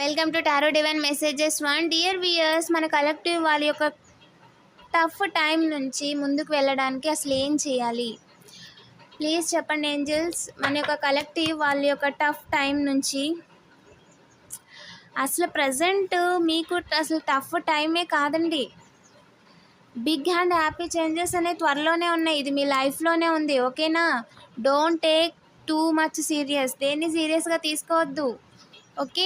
Welcome to tarot divine messages one dear viewers మన collective వాళ్ళ యొక్క టఫ్ టైం నుంచి ముందుకు వెళ్ళడానికి అసలు ఏం చేయాలి? ప్లీజ్ చెప్పండి ఏంజల్స్ మన యొక్క కలెక్టివ్ వాళ్ళ యొక్క టఫ్ టైం నుంచి అసలు ప్రజెంట్ మీకు అసలు టఫ్ టైమే కాదండి. బిగ్ హ్యాండ్ హ్యాపీ చేంజెస్ అనేవి త్వరలోనే ఉన్నాయి. ఇది మీ లైఫ్లోనే ఉంది ఓకేనా don't take too much serious దేన్ని సీరియస్గా తీసుకోవద్దు ఓకే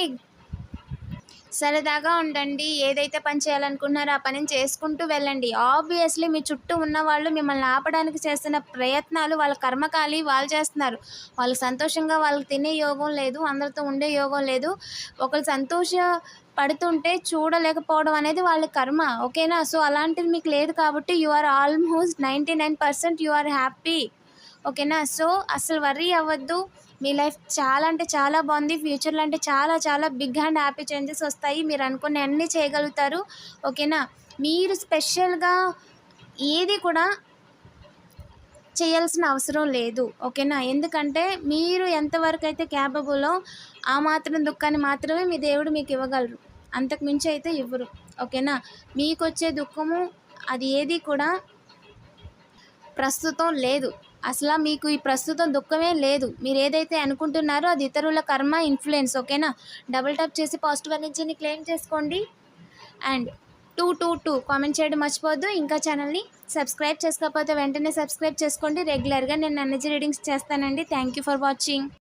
సరదాగా ఉండండి. ఏదైతే పని చేయాలనుకుంటున్నారో ఆ పనిని చేసుకుంటూ వెళ్ళండి. ఆబ్వియస్లీ మీ చుట్టూ ఉన్న వాళ్ళు మిమ్మల్ని ఆపడానికి చేస్తున్న ప్రయత్నాలు వాళ్ళ కర్మకాలి వాళ్ళు చేస్తున్నారు. వాళ్ళు సంతోషంగా వాళ్ళకి తినే యోగం లేదు అందరితో ఉండే యోగం లేదు. ఒకరు సంతోష పడుతుంటే చూడలేకపోవడం అనేది వాళ్ళ కర్మ. ఓకేనా? సో అలాంటిది మీకు లేదు కాబట్టి you are almost ninety nine percent you are happy ఓకేనా? సో అసలు వర్రీ అవ్వద్దు. మీ లైఫ్ చాలా అంటే చాలా బాగుంది. ఫ్యూచర్లో అంటే చాలా చాలా బిగ్ అండ్ హ్యాపీ చేంజెస్ వస్తాయి. మీరు అనుకున్న అన్నీ చేయగలుగుతారు. ఓకేనా? మీరు స్పెషల్గా ఏది కూడా చేయాల్సిన అవసరం లేదు. ఓకేనా? ఎందుకంటే మీరు ఎంతవరకు అయితే క్యాపబులో ఆ మాత్రం దుఃఖాన్ని మాత్రమే మీ దేవుడు మీకు ఇవ్వగలరు. అంతకు మించి అయితే ఇవ్వరు. ఓకేనా? మీకు వచ్చే దుఃఖము అది ఏది కూడా ప్రస్తుతం లేదు. అసలు మీకు ఈ ప్రస్తుతం దుఃఖమే లేదు. మీరు ఏదైతే అనుకుంటున్నారో అది ఇతరుల కర్మ ఇన్ఫ్లుయెన్స్ ఓకేనా? డబుల్ టాప్ చేసి పాజిటివ్ ఎనర్జీని క్లెయిమ్ చేసుకోండి. And two two two comment చేయడం మర్చిపోవద్దు. ఇంకా ఛానల్ని సబ్స్క్రైబ్ చేసుకోకపోతే వెంటనే సబ్స్క్రైబ్ చేసుకోండి. రెగ్యులర్గా నేను ఎనర్జీ రీడింగ్స్ చేస్తానండి. Thank you for watching